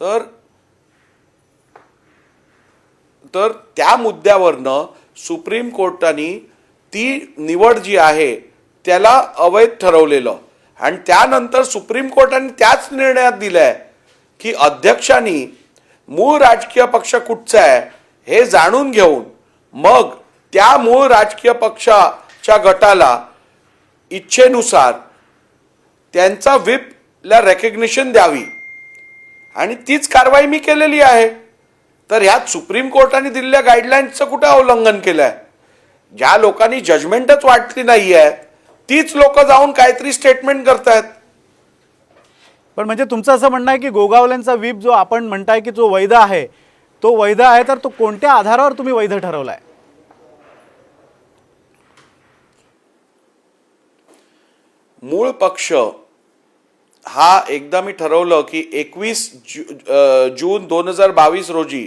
तर तर त्या मुद्द्यावरनं सुप्रीम कोर्टाने ती निवड जी आहे त्याला अवैध ठरवलेलं. आणि त्यानंतर सुप्रीम कोर्टाने त्याच निर्णयात दिलंय की अध्यक्षांनी मूळ राजकीय पक्ष कुठचा आहे हे जाणून घेऊन मग त्या मूळ राजकीय पक्षाच्या गटाला इच्छेनुसार त्यांचा व्हिपला रेकग्निशन द्यावी. आणि तीच कारवाई मी केलेली आहे. तर ह्यात सुप्रीम कोर्टाने दिलेल्या गाईडलाईन्सचं कुठं उल्लंघन केलंय? ज्या लोकांनी जजमेंटच वाटली नाहीये तीच लोक जाऊन काहीतरी स्टेटमेंट करतायत. पण म्हणजे तुमचं असं म्हणणं आहे की गोगावलेंचा व्हीप जो आपण म्हणताय की जो वैध आहे तो वैध आहे तर तो कोणत्या आधारावर तुम्ही वैध ठरवलाय? मूळ पक्ष हा एकदा मी ठरवलं की एकवीस जू जून दोन हजार बावीस रोजी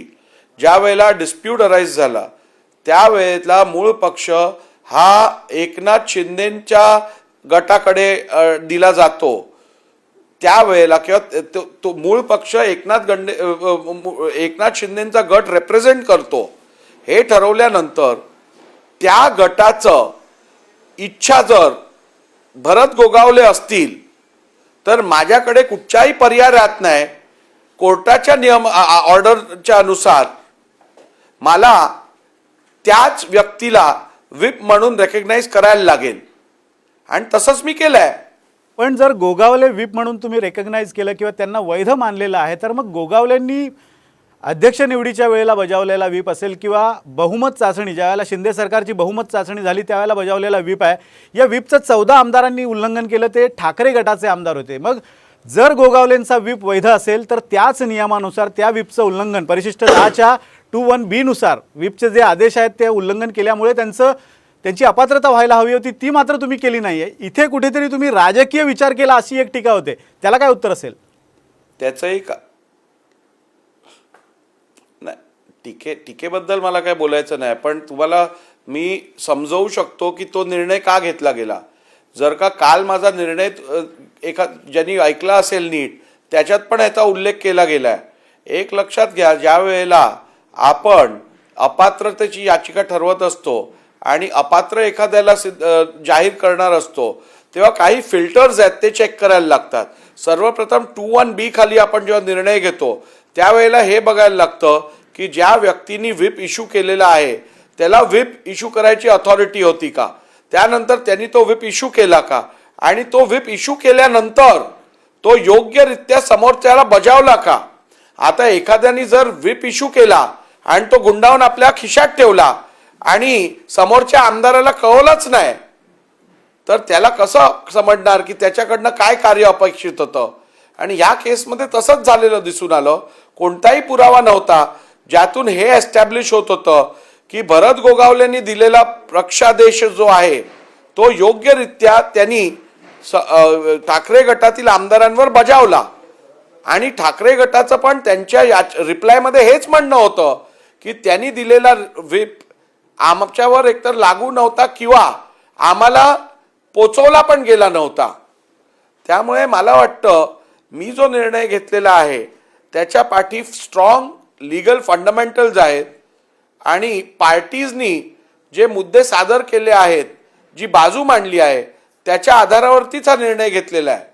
ज्या वेळेला डिस्प्यूट अराईज झाला त्यावेळेला मूळ पक्ष हा एकनाथ शिंदेच्या गटाकडे दिला जातो. त्यावेळेला किंवा तो तो मूळ पक्ष एकनाथ गंडे एकनाथ शिंदेचा गट रेप्रेझेंट करतो. हे ठरवल्यानंतर त्या गटाचं इच्छा जर भरत गोगावले असतील तर माझ्याकडे कुठच्याही पर्याय राहत नाही. कोर्टाच्या नियम ऑर्डरच्या अनुसार मला त्याच व्यक्तीला विप म्हणून रेकग्नाईज करायला लागेल. आणि तसंच मी केलं आहे पण जर गोगावले विप म्हणून तुम्ही रेकग्नाईज केलं किंवा त्यांना वैध मानलेलं आहे तर मग गोगावलेंनी अध्यक्ष निवडीच्या वेळेला बजावलेला व्हीप असेल किंवा बहुमत चाचणी ज्यावेळेला शिंदे सरकारची बहुमत चाचणी झाली त्यावेळेला बजावलेला व्हीप आहे. या व्हीपचं चौदा आमदारांनी उल्लंघन केलं ते ठाकरे गटाचे आमदार होते. मग जर गोगावलेंचा व्हीप वैध असेल तर त्याच नियमानुसार त्या व्हीपचं उल्लंघन परिशिष्ट दहाच्या टू वन बीनुसार व्हीपचे जे आदेश आहेत ते उल्लंघन केल्यामुळे त्यांचं त्यांची अपात्रता व्हायला हवी होती ती मात्र तुम्ही केली नाही आहे इथे कुठेतरी तुम्ही राजकीय विचार केला अशी एक टीका होते. त्याला काय उत्तर असेल? त्याचं एक नाही टीके टीकेबद्दल मला काय बोलायचं नाही पण तुम्हाला मी समजवू शकतो की तो निर्णय का घेतला गेला. जर का काल माझा निर्णय एका ज्यांनी ऐकला असेल नीट त्याच्यात पण याचा उल्लेख केला गेला आहे एक लक्षात घ्या ज्या वेळेला आपण अपात्रतेची याचिका ठरवत असतो आणि अपात्र एखाद्याला सिद्ध- जाहीर करणार असतो तेव्हा काही फिल्टर्स आहेत ते चेक करायला लागतात. सर्वप्रथम टू वन बी खाली आपण जेव्हा निर्णय घेतो त्यावेळेला हे बघायला लागतं की ज्या व्यक्तींनी व्हिप इश्यू केलेला आहे त्याला व्हिप इश्यू करायची अथॉरिटी होती का? त्यानंतर त्यांनी तो व्हिप इश्यू केला का? आणि तो व्हिप इश्यू केल्यानंतर तो योग्यरित्या समोरच्याला बजावला का? आता एखाद्याने जर व्हीप इश्यू केला आणि तो गुंडावून आपल्या खिशात ठेवला आणि समोरच्या आमदाराला कळवलंच नाही तर त्याला कसं समजणार की त्याच्याकडनं काय कार्य अपेक्षित होतं? आणि या केसमध्ये तसंच झालेलं दिसून आलं. कोणताही पुरावा नव्हता. ज्यातून हे एस्टॅब्लिश होत होतं की भरत गोगावलेंनी दिलेला प्रक्षादेश जो आहे तो योग्यरित्या त्यांनी स- ठाकरे गटातील आमदारांवर बजावला. आणि ठाकरे गटाचं पण त्यांच्या या रिप्लायमध्ये हेच म्हणणं होतं की त्यांनी दिलेला व्हिप आमच्यावर एकतर लागू नव्हता किंवा आम्हाला पोचवला पण गेला नव्हता. त्यामुळे मला वाटतं मी जो निर्णय घेतलेला आहे त्याच्या पाठी स्ट्रॉंग लिगल फंडामेंटल्स आहेत आणि पार्टीजनी जे मुद्दे सादर केले आहेत जी बाजू मांडली आहे त्याच्या आधारावरतीच हा निर्णय घेतलेला आहे.